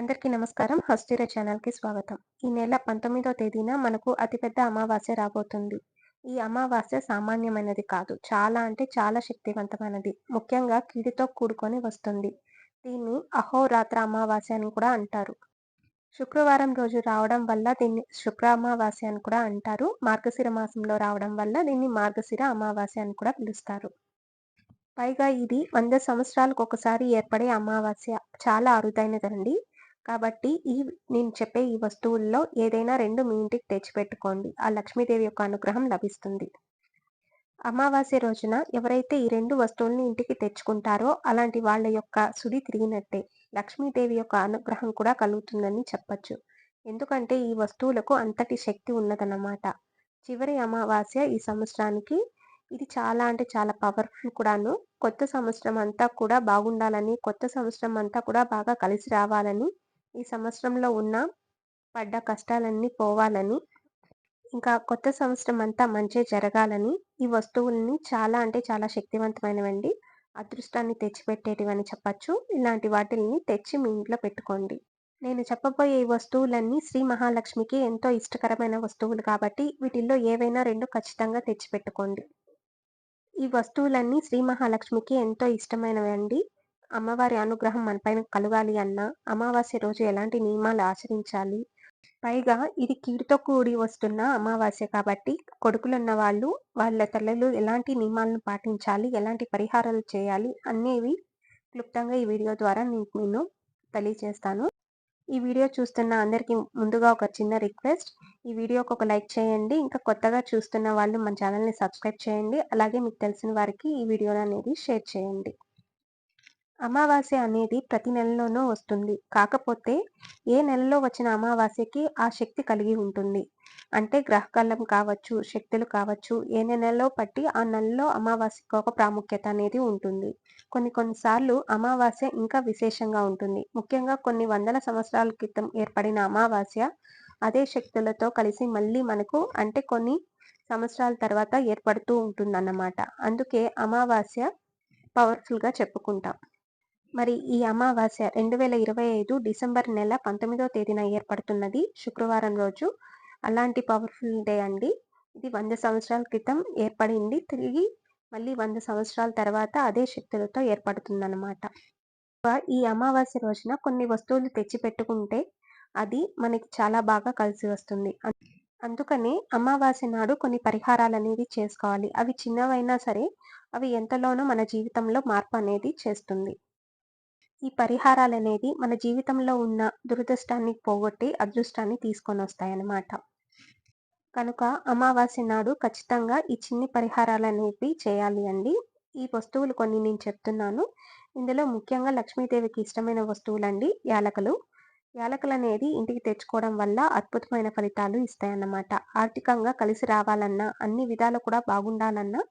అందరికీ నమస్కారం. హస్తిర ఛానల్కి స్వాగతం. ఈ నెల పంతొమ్మిదో తేదీన మనకు అతిపెద్ద అమావాస్య రాబోతుంది. ఈ అమావాస్య సామాన్యమైనది కాదు. చాలా అంటే చాలా శక్తివంతమైనది. ముఖ్యంగా కీడితో కూడుకొని వస్తుంది. దీన్ని అహోరాత్ర అమావాస్య అని కూడా అంటారు. శుక్రవారం రోజు రావడం వల్ల దీన్ని శుక్ర అమావాస్య అని కూడా అంటారు. మార్గశిర మాసంలో రావడం వల్ల దీన్ని మార్గశిర అమావాస్య అని కూడా పిలుస్తారు. పైగా ఇది వంద సంవత్సరాలకు ఒకసారి ఏర్పడే అమావాస్య. చాలా అరుదైనదండి. కాబట్టి ఈ నేను చెప్పే ఈ వస్తువుల్లో ఏదైనా రెండు మీ ఇంటికి తెచ్చిపెట్టుకోండి. ఆ లక్ష్మీదేవి యొక్క అనుగ్రహం లభిస్తుంది. అమావాస్య రోజున ఎవరైతే ఈ రెండు వస్తువుల్ని ఇంటికి తెచ్చుకుంటారో అలాంటి వాళ్ళ యొక్క సుడి తిరిగినట్టే లక్ష్మీదేవి యొక్క అనుగ్రహం కూడా కలుగుతుందని చెప్పచ్చు. ఎందుకంటే ఈ వస్తువులకు అంతటి శక్తి ఉన్నదన్నమాట. చివరి అమావాస్య ఈ సంవత్సరానికి ఇది చాలా అంటే చాలా పవర్ఫుల్ కూడాను. కొత్త సంవత్సరం అంతా కూడా బాగుండాలని కొత్త సంవత్సరం అంతా కూడా బాగా కలిసి రావాలని ఈ సంవత్సరంలో ఉన్న పడ్డ కష్టాలన్నీ పోవాలని ఇంకా కొత్త సంవత్సరం అంతా మంచి జరగాలని ఈ వస్తువుల్ని చాలా అంటే చాలా శక్తివంతమైనవండి. అదృష్టాన్ని తెచ్చిపెట్టేటివని చెప్పచ్చు. ఇలాంటి వాటిల్ని తెచ్చి మీ ఇంట్లో పెట్టుకోండి. నేను చెప్పబోయే ఈ వస్తువులన్నీ శ్రీ మహాలక్ష్మికి ఎంతో ఇష్టకరమైన వస్తువులు కాబట్టి వీటిల్లో ఏవైనా రెండు ఖచ్చితంగా తెచ్చిపెట్టుకోండి. ఈ వస్తువులన్నీ శ్రీ మహాలక్ష్మికి ఎంతో ఇష్టమైనవి అండి అమ్మవారి అనుగ్రహం మనపైన కలగాలి అన్న అమావాస్య రోజు ఎలాంటి నియమాలు ఆచరించాలి? పైగా ఇది కీడుతో కూడి వస్తున్న అమావాస్య కాబట్టి కొడుకులున్న వాళ్ళు వాళ్ళ తల్లులు ఎలాంటి నియమాలను పాటించాలి? ఎలాంటి పరిహారాలు చేయాలి? అనేవి క్లుప్తంగా ఈ వీడియో ద్వారా నేను తెలియజేస్తాను. ఈ వీడియో చూస్తున్న అందరికీ ముందుగా ఒక చిన్న రిక్వెస్ట్. ఈ వీడియోకి ఒక లైక్ చేయండి. ఇంకా కొత్తగా చూస్తున్న వాళ్ళు మన ఛానల్ని సబ్స్క్రైబ్ చేయండి. అలాగే మీకు తెలిసిన వారికి ఈ వీడియోని అనేది షేర్ చేయండి. అమావాస్య అనేది ప్రతి నెలలోనూ వస్తుంది. కాకపోతే ఏ నెలలో వచ్చిన అమావాస్యకి ఆ శక్తి కలిగి ఉంటుంది. అంటే గ్రహకాలం కావచ్చు శక్తులు కావచ్చు ఏ నెలలో పట్టి ఆ నెలలో అమావాస్యకు ఒక ప్రాముఖ్యత అనేది ఉంటుంది. కొన్ని కొన్నిసార్లు అమావాస్య ఇంకా విశేషంగా ఉంటుంది. ముఖ్యంగా కొన్ని వందల సంవత్సరాల క్రితం ఏర్పడిన అమావాస్య అదే శక్తులతో కలిసి మళ్ళీ మనకు అంటే కొన్ని సంవత్సరాల తర్వాత ఏర్పడుతూ ఉంటుందన్నమాట. అందుకే అమావాస్య పవర్ఫుల్గా చెప్పుకుంటాం. మరి ఈ అమావాస్య రెండు వేల ఇరవై ఐదు డిసెంబర్ నెల పంతొమ్మిదో తేదీన ఏర్పడుతున్నది శుక్రవారం రోజు. అలాంటి పవర్ఫుల్ డే అండి. ఇది వంద సంవత్సరాల క్రితం ఏర్పడింది. తిరిగి మళ్ళీ వంద సంవత్సరాల తర్వాత అదే శక్తులతో ఏర్పడుతుందన్నమాట. ఈ అమావాస్య రోజున కొన్ని వస్తువులు తెచ్చి పెట్టుకుంటే అది మనకి చాలా బాగా కలిసి వస్తుంది. అందుకనే అమావాస్య నాడు కొన్ని పరిహారాలు అనేది చేసుకోవాలి. అవి చిన్నవైనా సరే అవి ఎంతలోనో మన జీవితంలో మార్పు అనేది చేస్తుంది. ఈ పరిహారాలు అనేది మన జీవితంలో ఉన్న దురదృష్టాన్ని పోగొట్టి అదృష్టాన్ని తీసుకొని వస్తాయన్నమాట కనుక అమావాస్య నాడు ఖచ్చితంగా ఈ చిన్ని పరిహారాలు అనేవి చేయాలి అండి. ఈ వస్తువులు కొన్ని నేను చెప్తున్నాను. ఇందులో ముఖ్యంగా లక్ష్మీదేవికి ఇష్టమైన వస్తువులండి యాలకలు. యాలకులు అనేది ఇంటికి తెచ్చుకోవడం వల్ల అద్భుతమైన ఫలితాలు ఇస్తాయన్నమాట. ఆర్థికంగా కలిసి రావాలన్నా అన్ని విధాలు కూడా బాగుండాలన్నా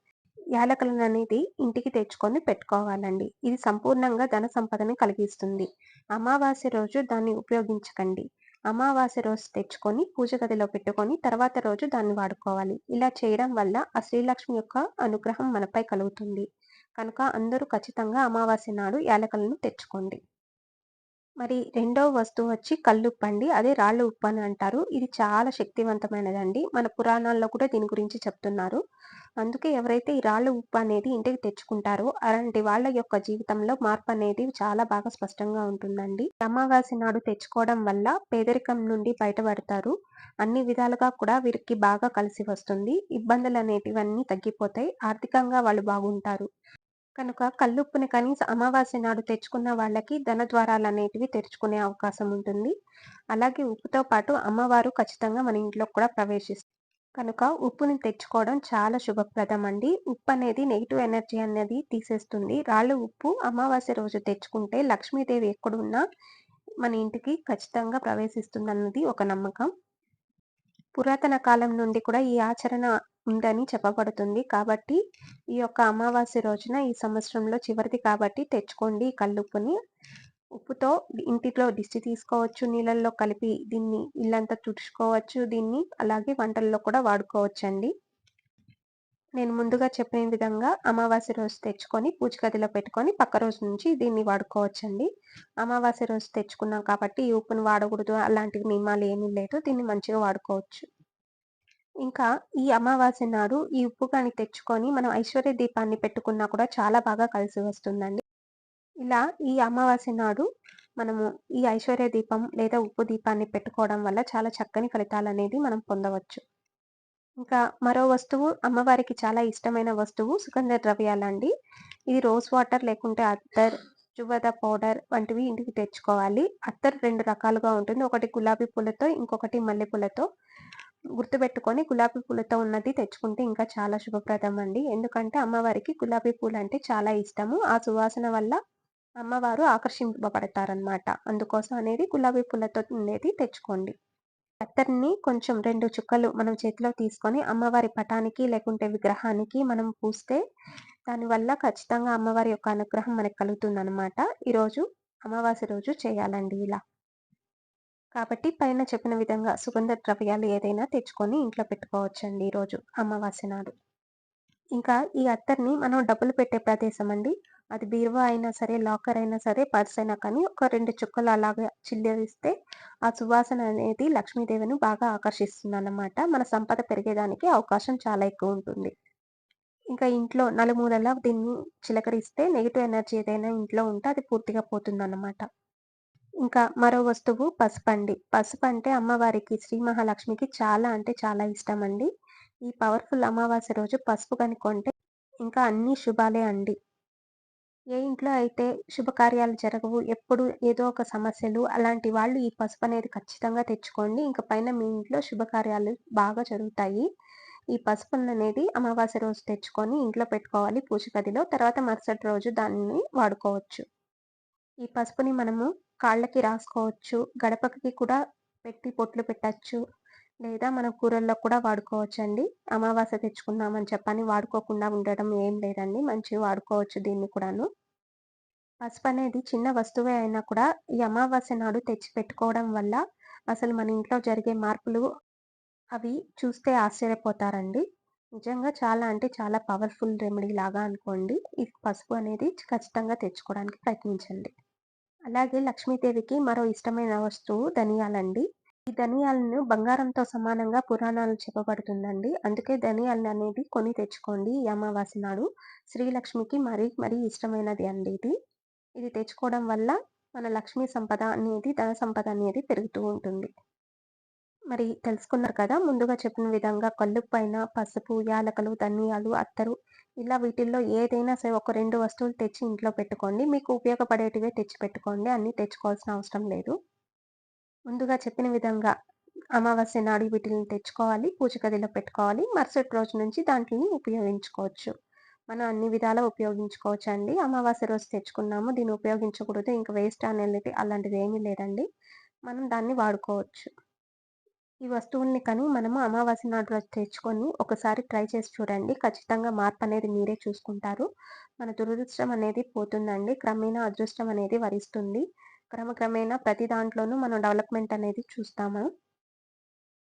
యాలకులను అనేది ఇంటికి తెచ్చుకొని పెట్టుకోవాలండి. ఇది సంపూర్ణంగా ధన సంపదని కలిగిస్తుంది. అమావాస్య రోజు దాన్ని ఉపయోగించకండి. అమావాస్య రోజు తెచ్చుకొని పూజ గదిలో పెట్టుకొని తర్వాత రోజు దాన్ని వాడుకోవాలి. ఇలా చేయడం వల్ల ఆ శ్రీలక్ష్మి యొక్క అనుగ్రహం మనపై కలుగుతుంది. కనుక అందరూ ఖచ్చితంగా అమావాస్య నాడు యాలకలను తెచ్చుకోండి. మరి రెండవ వస్తువు వచ్చి కల్లుప్పు అండి. అదే రాళ్ళు ఉప్పు అని అంటారు. ఇది చాలా శక్తివంతమైనదండి. మన పురాణాల్లో కూడా దీని గురించి చెప్తున్నారు. అందుకే ఎవరైతే ఈ రాళ్ళు ఉప్పు అనేది ఇంటికి తెచ్చుకుంటారో అలాంటి వాళ్ళ యొక్క జీవితంలో మార్పు అనేది చాలా బాగా స్పష్టంగా ఉంటుందండి. అమావాస్య నాడు తెచ్చుకోవడం వల్ల పేదరికం నుండి బయటపడతారు. అన్ని విధాలుగా కూడా వీరికి బాగా కలిసి వస్తుంది. ఇబ్బందులు అనేటివన్నీ తగ్గిపోతాయి. ఆర్థికంగా వాళ్ళు బాగుంటారు. కనుక కల్లుప్పుని కనీస అమావాస్య నాడు తెచ్చుకున్న వాళ్ళకి ధన ద్వారాలు అనేటివి తెరుచుకునే అవకాశం ఉంటుంది. అలాగే ఉప్పుతో పాటు అమ్మవారు ఖచ్చితంగా మన ఇంట్లో కూడా ప్రవేశిస్తుంది కనుక ఉప్పుని తెచ్చుకోవడం చాలా శుభప్రదం అండి ఉప్పు అనేది నెగిటివ్ ఎనర్జీ అనేది తీసేస్తుంది. రాళ్ళు ఉప్పు అమావాస్య రోజు తెచ్చుకుంటే లక్ష్మీదేవి ఎక్కడున్నా మన ఇంటికి ఖచ్చితంగా ప్రవేశిస్తుంది అన్నది ఒక నమ్మకం. పురాతన కాలం నుండి కూడా ఈ ఆచరణ ఉందని చెప్పబడుతుంది కాబట్టి ఈ యొక్క అమావాస్య రోజున ఈ సంవత్సరంలో చివరిది కాబట్టి తెచ్చుకోండి కల్లుప్పుని ఉప్పుతో ఇంటిలో దిష్టి తీసుకోవచ్చు నీళ్ళల్లో కలిపి దీన్ని ఇల్లంతా తుడుచుకోవచ్చు దీన్ని అలాగే వంటల్లో కూడా వాడుకోవచ్చు అండి నేను ముందుగా చెప్పిన విధంగా అమావాస్య రోజు తెచ్చుకొని పూజ గదిలో పెట్టుకొని పక్క రోజు నుంచి దీన్ని వాడుకోవచ్చండి. అమావాస్య రోజు తెచ్చుకున్నాం కాబట్టి ఈ ఉప్పును వాడకూడదు అలాంటి నియమాలు ఏమీ లేదు. దీన్ని మంచిగా వాడుకోవచ్చు. ఇంకా ఈ అమావాస్య నాడు ఈ ఉప్పు కానీ తెచ్చుకొని మనం ఐశ్వర్య దీపాన్ని పెట్టుకున్నా కూడా చాలా బాగా కలిసి వస్తుందండి. ఇలా ఈ అమావాస్య నాడు మనము ఈ ఐశ్వర్య దీపం లేదా ఉప్పు దీపాన్ని పెట్టుకోవడం వల్ల చాలా చక్కని ఫలితాలు అనేది మనం పొందవచ్చు. ఇంకా మరో వస్తువు అమ్మవారికి చాలా ఇష్టమైన వస్తువు సుగంధ ద్రవ్యాలండి. ఇది రోజ్ వాటర్ లేకుంటే అత్తర్, జువద పౌడర్ వంటివి ఇంటికి తెచ్చుకోవాలి. అత్తర్ రెండు రకాలుగా ఉంటుంది. ఒకటి గులాబీ పూలతో, ఇంకొకటి మల్లె పూలతో. గుర్తుపెట్టుకొని గులాబీ పూలతో ఉన్నది తెచ్చుకుంటే ఇంకా చాలా శుభప్రదం అండి. ఎందుకంటే అమ్మవారికి గులాబీ పూలంటే చాలా ఇష్టము. ఆ సువాసన వల్ల అమ్మవారు ఆకర్షింపబడతారనమాట. అందుకోసం అనేది గులాబీ పూలతో ఉండేది తెచ్చుకోండి. అత్తర్‌ని కొంచెం రెండు చుక్కలు మనం చేతిలో తీసుకొని అమ్మవారి పటానికి లేకుంటే విగ్రహానికి మనం పూస్తే దానివల్ల ఖచ్చితంగా అమ్మవారి యొక్క అనుగ్రహం మనకు కలుగుతుందనమాట. ఈరోజు అమావాస్య రోజు చేయాలండి ఇలా. కాబట్టి పైన చెప్పిన విధంగా సుగంధ ద్రవ్యాలు ఏదైనా తెచ్చుకొని ఇంట్లో పెట్టుకోవచ్చండి ఈరోజు అమావాస్య నాడు. ఇంకా ఈ అత్తర్‌ని మనం డబ్బులు పెట్టే ప్రదేశం అండి. అది బీరువా అయినా సరే, లాకర్ అయినా సరే, పర్స్ అయినా కానీ ఒక రెండు చుక్కలు అలాగా చిల్లిస్తే ఆ సువాసన అనేది లక్ష్మీదేవిని బాగా ఆకర్షిస్తుందన్నమాట. మన సంపద పెరిగేదానికి అవకాశం చాలా ఎక్కువ ఉంటుంది. ఇంకా ఇంట్లో నలుమూలలా దీన్ని చిలకరిస్తే నెగిటివ్ ఎనర్జీ ఏదైనా ఇంట్లో ఉంటే అది పూర్తిగా పోతుందన్నమాట. ఇంకా మరో వస్తువు పసుపండి. అంటే అమ్మవారికి శ్రీ మహాలక్ష్మికి చాలా అంటే చాలా ఇష్టం అండి ఈ పవర్‌ఫుల్ అమావాస్య రోజు పసుపు కనుక్కుంటే ఇంకా అన్ని శుభాలే అండి. ఏ ఇంట్లో అయితే శుభకార్యాలు జరగవు, ఎప్పుడు ఏదో ఒక సమస్యలు అలాంటి వాళ్ళు ఈ పసుపు అనేది ఖచ్చితంగా తెచ్చుకోండి. ఇంక పైన మీ ఇంట్లో శుభకార్యాలు బాగా జరుగుతాయి. ఈ పసుపుననేది అమావాస్య రోజు తెచ్చుకొని ఇంట్లో పెట్టుకోవాలి పూజ గదిలో. తర్వాత మరుసటి రోజు దాన్ని వాడుకోవచ్చు. ఈ పసుపుని మనము కాళ్ళకి రాసుకోవచ్చు. గడపకి కూడా పెట్టి పొట్లు పెట్టచ్చు. లేదా మనం కూరల్లో కూడా వాడుకోవచ్చు అండి అమావాస్య తెచ్చుకున్నామని చెప్పని వాడుకోకుండా ఉండడం ఏం లేదండి. మంచిగా వాడుకోవచ్చు దీన్ని కూడాను. పసుపు అనేది చిన్న వస్తువే అయినా కూడా ఈ అమావాస్య నాడు తెచ్చి పెట్టుకోవడం వల్ల అసలు మన ఇంట్లో జరిగే మార్పులు అవి చూస్తే ఆశ్చర్యపోతారండి. నిజంగా చాలా అంటే చాలా పవర్‌ఫుల్ రెమెడీ లాగా అనుకోండి. ఈ పసుపు అనేది ఖచ్చితంగా తెచ్చుకోవడానికి ప్రయత్నించండి. అలాగే లక్ష్మీదేవికి మరో ఇష్టమైన వస్తువు ధనియాలండి. ఈ ధనియాలను బంగారంతో సమానంగా పురాణాలు చెప్పబడుతుందండి. అందుకే ధనియాలను అనేది కొని తెచ్చుకోండి ఈ అమావాస్య నాడు. శ్రీలక్ష్మికి మరీ మరీ ఇష్టమైనది అండి ఇది. ఇది తెచ్చుకోవడం వల్ల మన లక్ష్మీ సంపద అనేది, ధన సంపద అనేది పెరుగుతూ ఉంటుంది. మరి తెలుసుకున్నారు కదా! ముందుగా చెప్పిన విధంగా కళ్ళు పైన పసుపు, యాలకులు, ధనియాలు, అత్తరు ఇలా వీటిల్లో ఏదైనా సరే ఒక రెండు వస్తువులు తెచ్చి ఇంట్లో పెట్టుకోండి. మీకు ఉపయోగపడేటివే తెచ్చి పెట్టుకోండి. అన్నీ తెచ్చుకోవాల్సిన అవసరం లేదు. ముందుగా చెప్పిన విధంగా అమావాస్య నాడు వీటిల్ని తెచ్చుకోవాలి. పూజ గదిలో పెట్టుకోవాలి. మరుసటి రోజు నుంచి దాంట్లని ఉపయోగించుకోవచ్చు. మనం అన్ని విధాలా ఉపయోగించుకోవచ్చండి. అమావాస్య రోజు తెచ్చుకున్నాము, దీన్ని ఉపయోగించకూడదు, ఇంక వేస్ట్ అనేది అలాంటిది ఏమీ లేదండి. మనం దాన్ని వాడుకోవచ్చు. ఈ వస్తువుల్ని కానీ మనము అమావాస్య నాడు రోజు తెచ్చుకొని ఒకసారి ట్రై చేసి చూడండి. ఖచ్చితంగా మార్పు అనేది మీరే చూసుకుంటారు. మన దురదృష్టం అనేది పోతుందండి. క్రమేణా అదృష్టం అనేది వరిస్తుంది. క్రమక్రమేణా ప్రతి దాంట్లోనూ మనం డెవలప్‌మెంట్ అనేది చూస్తాము.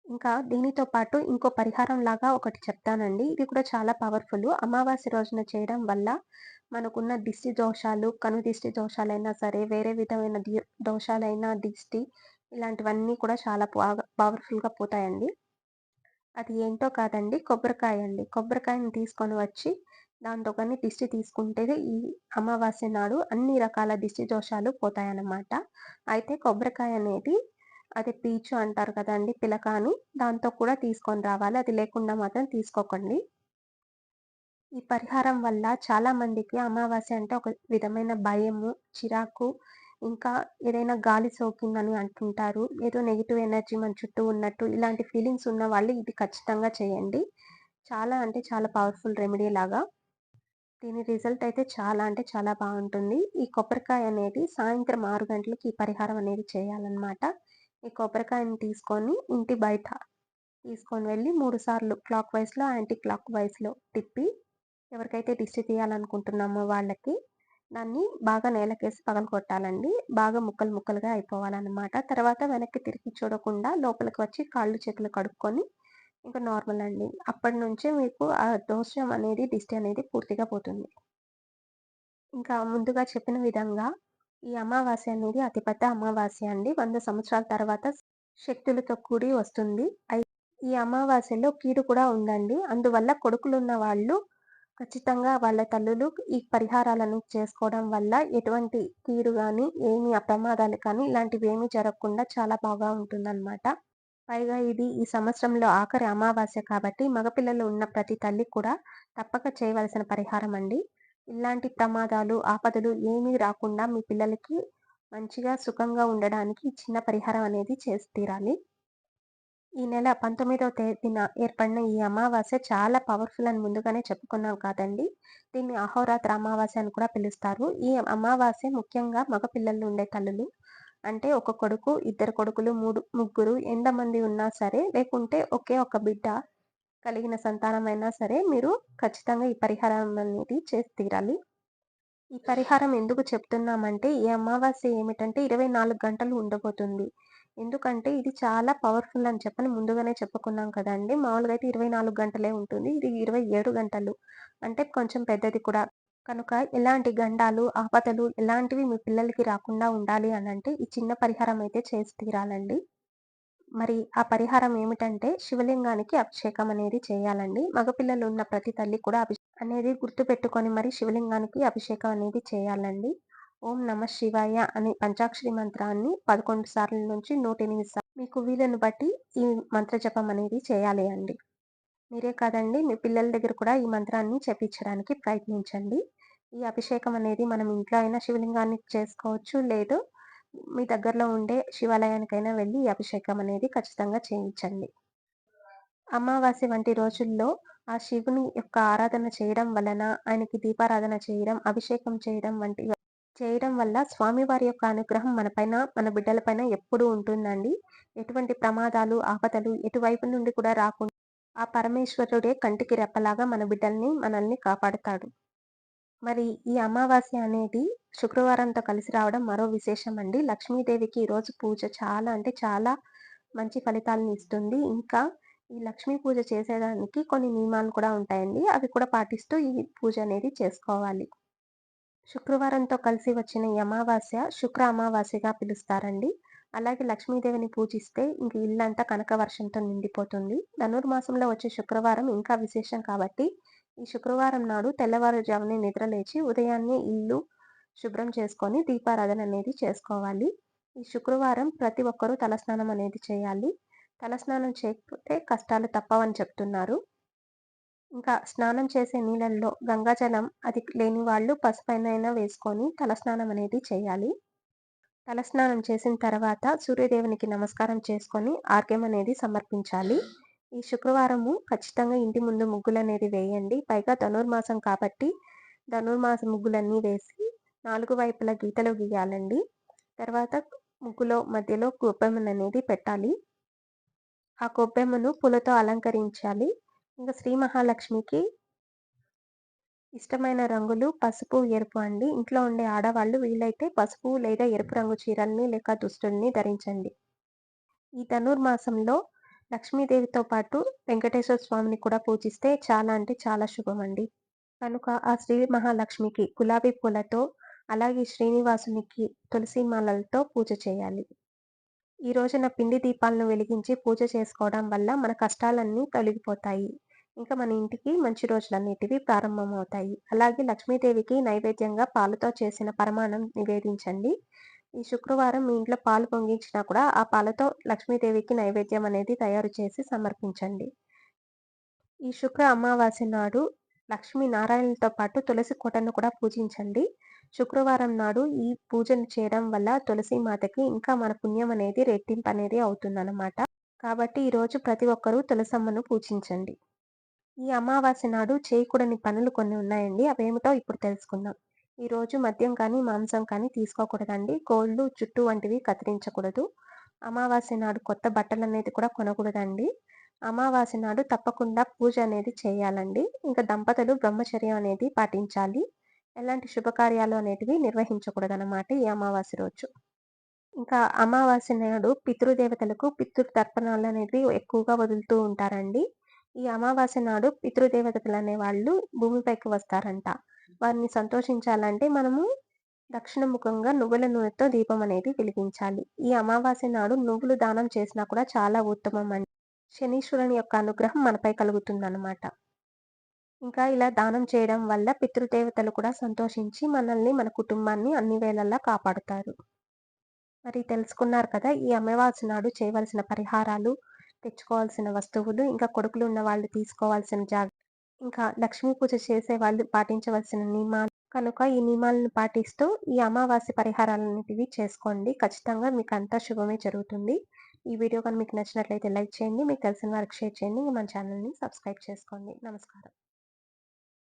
ఇంకా దీనితో పాటు ఇంకో పరిహారం లాగా ఒకటి చెప్తానండి. ఇది కూడా చాలా పవర్‌ఫుల్. అమావాస్య రోజున చేయడం వల్ల మనకున్న దిష్టి దోషాలు, కను దిష్టి దోషాలైనా సరే, వేరే విధమైన దోషాలైనా, దిష్టి ఇలాంటివన్నీ కూడా చాలా బాగా పవర్‌ఫుల్‌గా పోతాయండి. అది ఏంటో కాదండి కొబ్బరికాయ అండి. కొబ్బరికాయని తీసుకొని వచ్చి దాంతో కానీ దిష్టి తీసుకుంటే ఈ అమావాస్య నాడు అన్ని రకాల దిష్టి దోషాలు పోతాయన్నమాట. అయితే కొబ్బరికాయ అనేది అది పీచు అంటారు కదండి పిలక దాంతో కూడా తీసుకొని రావాలి. అది లేకుండా మాత్రం తీసుకోకండి. ఈ పరిహారం వల్ల చాలా మందికి అమావాస్య అంటే ఒక విధమైన భయము, చిరాకు ఇంకా ఏదైనా గాలి సోకిందని అంటుంటారు. ఏదో నెగిటివ్ ఎనర్జీ మన చుట్టూ ఉన్నట్టు ఇలాంటి ఫీలింగ్స్ ఉన్న వాళ్ళు ఇది ఖచ్చితంగా చేయండి. చాలా అంటే చాలా పవర్‌ఫుల్ రెమెడీ లాగా. దీని రిజల్ట్ అయితే చాలా అంటే చాలా బాగుంటుంది ఈ కొబ్బరికాయ అనేది సాయంత్రం ఆరు గంటలకి ఈ పరిహారం అనేది చేయాలన్నమాట. ఈ కొబ్బరికాయని తీసుకొని ఇంటి బయట తీసుకొని వెళ్ళి మూడు సార్లు క్లాక్ వైస్‌లో, యాంటీ క్లాక్ వైస్‌లో తిప్పి ఎవరికైతే దిష్టి తీయాలనుకుంటున్నామో వాళ్ళకి దాన్ని బాగా నేలకేసి పగలగొట్టాలండి. బాగా ముక్కలు ముక్కలుగా అయిపోవాలన్నమాట. తర్వాత వెనక్కి తిరిగి చూడకుండా లోపలికి వచ్చి కాళ్ళు, చేతులు కడుక్కొని ఇంకా నార్మల్ అండి. అప్పటి నుంచే మీకు ఆ దోషం అనేది, దిష్టి అనేది పూర్తిగా పోతుంది. ఇంకా ముందుగా చెప్పిన విధంగా ఈ అమావాస్య అనేది అతిపెద్ద అమావాస్య అండి. వంద సంవత్సరాల తర్వాత శక్తులతో కూడి వస్తుంది. ఈ అమావాస్యలో కీడు కూడా ఉందండి. అందువల్ల కొడుకులున్న వాళ్ళు ఖచ్చితంగా వాళ్ళ తల్లులు ఈ పరిహారాలను చేసుకోవడం వల్ల ఎటువంటి కీడు కానీ ఏమి అప్రమాదాలు కానీ ఇలాంటివేమీ జరగకుండా చాలా బాగా ఉంటుందన్నమాట పైగా ఇది ఈ సంవత్సరంలో ఆఖరి అమావాస్య కాబట్టి మగపిల్లలు ఉన్న ప్రతి తల్లి కూడా తప్పక చేయవలసిన పరిహారం అండి. ఇలాంటి ప్రమాదాలు, ఆపదలు ఏమీ రాకుండా మీ పిల్లలకి మంచిగా సుఖంగా ఉండడానికి చిన్న పరిహారం అనేది చేసి తీరాలి. ఈ నెల పంతొమ్మిదవ తేదీన ఏర్పడిన ఈ అమావాస్య చాలా పవర్ఫుల్ అని ముందుగానే చెప్పుకున్నాం కాదండి. దీన్ని అహోరాత్ర అమావాస్య అని కూడా పిలుస్తారు. ఈ అమావాస్య ముఖ్యంగా మగపిల్లలు ఉండే తల్లులు అంటే ఒక కొడుకు, ఇద్దరు కొడుకులు, మూడు ముగ్గురు ఎంతమంది ఉన్నా సరే లేకుంటే ఒకే ఒక బిడ్డ కలిగిన సంతానమైనా సరే మీరు ఖచ్చితంగా ఈ పరిహారం అనేది చేసి తీరాలి. ఈ పరిహారం ఎందుకు చెప్తున్నామంటే ఈ అమావాస్య ఏమిటంటే ఇరవై నాలుగు గంటలు ఉండబోతుంది. ఎందుకంటే ఇది చాలా పవర్ఫుల్ అని చెప్పని ముందుగానే చెప్పుకున్నాం కదండి మామూలుగా అయితే ఇరవై నాలుగు గంటలే ఉంటుంది. ఇది ఇరవై ఏడు గంటలు. అంటే కొంచెం పెద్దది కూడా. కనుక ఎలాంటి గండాలు, ఆపదలు ఎలాంటివి మీ పిల్లలకి రాకుండా ఉండాలి అని అంటే ఈ చిన్న పరిహారం అయితే చేసి తీరాలండి. మరి ఆ పరిహారం ఏమిటంటే శివలింగానికి అభిషేకం అనేది చేయాలండి. మగపిల్లలు ఉన్న ప్రతి తల్లి కూడా అభిషేకం అనేది గుర్తుపెట్టుకొని మరి శివలింగానికి అభిషేకం అనేది చేయాలండి. ఓం నమ శివాయ అనే పంచాక్షరి మంత్రాన్ని 11 సార్ల నుంచి 108 సార్లు మీకు వీలను బట్టి ఈ మంత్ర జపం అనేది చేయాలి అండి. మీరే కాదండి మీ పిల్లల దగ్గర కూడా ఈ మంత్రాన్ని చెప్పించడానికి ప్రయత్నించండి. ఈ అభిషేకం అనేది మనం ఇంట్లో అయినా శివలింగాన్ని చేసుకోవచ్చు. లేదు మీ దగ్గరలో ఉండే శివాలయానికైనా వెళ్ళి ఈ అభిషేకం అనేది ఖచ్చితంగా చేయించండి. అమావాస్య వంటి రోజుల్లో ఆ శివుని యొక్క ఆరాధన చేయడం వలన, ఆయనకి దీపారాధన చేయడం, అభిషేకం చేయడం వంటి చేయడం వల్ల స్వామివారి యొక్క అనుగ్రహం మనపైన, మన బిడ్డలపైన ఎప్పుడూ ఉంటుందండి. ఎటువంటి ప్రమాదాలు, ఆపదలు ఎటువైపు నుండి కూడా రాకుండా ఆ పరమేశ్వరుడే కంటికి రెప్పలాగా మన బిడ్డల్ని, మనల్ని కాపాడుతాడు. మరి ఈ అమావాస్య అనేది శుక్రవారంతో కలిసి రావడం మరో విశేషం అండి. లక్ష్మీదేవికి ఈరోజు పూజ చాలా అంటే చాలా మంచి ఫలితాలను ఇస్తుంది. ఇంకా ఈ లక్ష్మీ పూజ చేసేదానికి కొన్ని నియమాలు కూడా ఉంటాయండి. అవి కూడా పాటిస్తూ ఈ పూజ అనేది చేసుకోవాలి. శుక్రవారంతో కలిసి వచ్చిన ఈ అమావాస్య శుక్ర అమావాస్యగా పిలుస్తారండి. అలాగే లక్ష్మీదేవిని పూజిస్తే ఇంక ఇల్లంతా కనక వర్షంతో నిండిపోతుంది. ధనుర్మాసంలో వచ్చే శుక్రవారం ఇంకా విశేషం కాబట్టి ఈ శుక్రవారం నాడు తెల్లవారుజామునే నిద్రలేచి ఉదయాన్నే ఇల్లు శుభ్రం చేసుకొని దీపారాధన అనేది చేసుకోవాలి. ఈ శుక్రవారం ప్రతి ఒక్కరూ తలస్నానం అనేది చేయాలి. తలస్నానం చేయకపోతే కష్టాలు తప్పవని చెప్తున్నారు. ఇంకా స్నానం చేసే నీళ్ళల్లో గంగాజలం అది లేని వాళ్ళు పసుపైనైనా వేసుకొని తలస్నానం అనేది చేయాలి. తలస్నానం చేసిన తర్వాత సూర్యదేవునికి నమస్కారం చేసుకొని ఆర్ఘ్యం అనేది సమర్పించాలి. ఈ శుక్రవారము ఖచ్చితంగా ఇంటి ముందు ముగ్గులు అనేది వేయండి. పైగా ధనుర్మాసం కాబట్టి ధనుర్మాస ముగ్గులన్నీ వేసి నాలుగు వైపులా గీతలు గీయాలండి. తర్వాత ముగ్గులో మధ్యలో గొబ్బెమ్మననేది పెట్టాలి. ఆ గొబ్బెమ్మను పూలతో అలంకరించాలి. ఇంకా శ్రీ మహాలక్ష్మికి ఇష్టమైన రంగులు పసుపు, ఎరుపు అండి. ఇంట్లో ఉండే ఆడవాళ్ళు వీలైతే పసుపు లేదా ఎరుపు రంగు చీరల్ని లేక దుస్తుల్ని ధరించండి. ఈ ధనుర్మాసంలో లక్ష్మీదేవితో పాటు వెంకటేశ్వర స్వామిని కూడా పూజిస్తే చాలా అంటే చాలా శుభమండి. కనుక ఆ శ్రీ మహాలక్ష్మికి గులాబీ పూలతో అలాగే శ్రీనివాసునికి తులసి మాలలతో పూజ చేయాలి. ఈ రోజున పిండి దీపాలను వెలిగించి పూజ చేసుకోవడం వల్ల మన కష్టాలన్నీ తొలగిపోతాయి. ఇంకా మన ఇంటికి మంచి రోజులనేటివి ప్రారంభమవుతాయి. అలాగే లక్ష్మీదేవికి నైవేద్యంగా పాలతో చేసిన పరమాన్నం నివేదించండి. ఈ శుక్రవారం మీ ఇంట్లో పాలు పొంగించినా కూడా ఆ పాలతో లక్ష్మీదేవికి నైవేద్యం అనేది తయారు చేసి సమర్పించండి. ఈ శుక్ర అమావాస్య నాడు లక్ష్మీ నారాయణతో పాటు తులసి కోటను కూడా పూజించండి. శుక్రవారం నాడు ఈ పూజను చేయడం వల్ల తులసి మాతకి ఇంకా మన పుణ్యం అనేది రెట్టింపు అనేది అవుతుందన్నమాట. కాబట్టి ఈరోజు ప్రతి ఒక్కరూ తులసమ్మను పూజించండి. ఈ అమావాస్య నాడు చేయకూడని పనులు కొన్ని ఉన్నాయండి. అవేమిటో ఇప్పుడు తెలుసుకుందాం. ఈరోజు మద్యం కానీ, మాంసం కానీ తీసుకోకూడదండి. గోళ్ళు, జుట్టు వంటివి కత్తిరించకూడదు. అమావాస్య నాడు కొత్త బట్టలు అనేది కూడా కొనకూడదండి. అమావాస్య నాడు తప్పకుండా పూజ అనేది చేయాలండి. ఇంకా దంపతులు బ్రహ్మచర్యం అనేది పాటించాలి. ఎలాంటి శుభకార్యాలు అనేటివి నిర్వహించకూడదన్నమాట ఈ అమావాస్య రోజు. ఇంకా అమావాస్య నాడు పితృదేవతలకు పితృ అనేవి ఎక్కువగా వదులుతూ ఉంటారండి. ఈ అమావాస్య నాడు పితృదేవతలు వాళ్ళు భూమిపైకి వస్తారంట. వారిని సంతోషించాలంటే మనము దక్షిణముఖంగా నువ్వుల నూనెతో దీపం అనేది వెలిగించాలి. ఈ అమావాస్య నాడు నువ్వులు దానం చేసినా కూడా చాలా ఉత్తమం అండి. శనీశ్వరుని యొక్క అనుగ్రహం మనపై కలుగుతుందన్నమాట. ఇంకా ఇలా దానం చేయడం వల్ల పితృదేవతలు కూడా సంతోషించి మనల్ని, మన కుటుంబాన్ని అన్ని వేళల్లా కాపాడుతారు. మరి తెలుసుకున్నారు కదా! ఈ అమావాస్య నాడు చేయవలసిన పరిహారాలు, తెచ్చుకోవాల్సిన వస్తువులు, ఇంకా కొడుకులు ఉన్న వాళ్ళు తీసుకోవాల్సిన జాగ్రత్త ఇంకా లక్ష్మీ పూజ చేసే వాళ్ళు పాటించవలసిన నియమాలు కనుక ఈ నియమాలను పాటిస్తూ ఈ అమావాస్య పరిహారాలన్నిటివి చేసుకోండి. ఖచ్చితంగా మీకు అంతా శుభమే జరుగుతుంది. ఈ వీడియో కానీ మీకు నచ్చినట్లయితే లైక్ చేయండి. మీకు తెలిసిన వారికి షేర్ చేయండి. మన ఛానల్‌ని సబ్స్క్రైబ్ చేసుకోండి. నమస్కారం.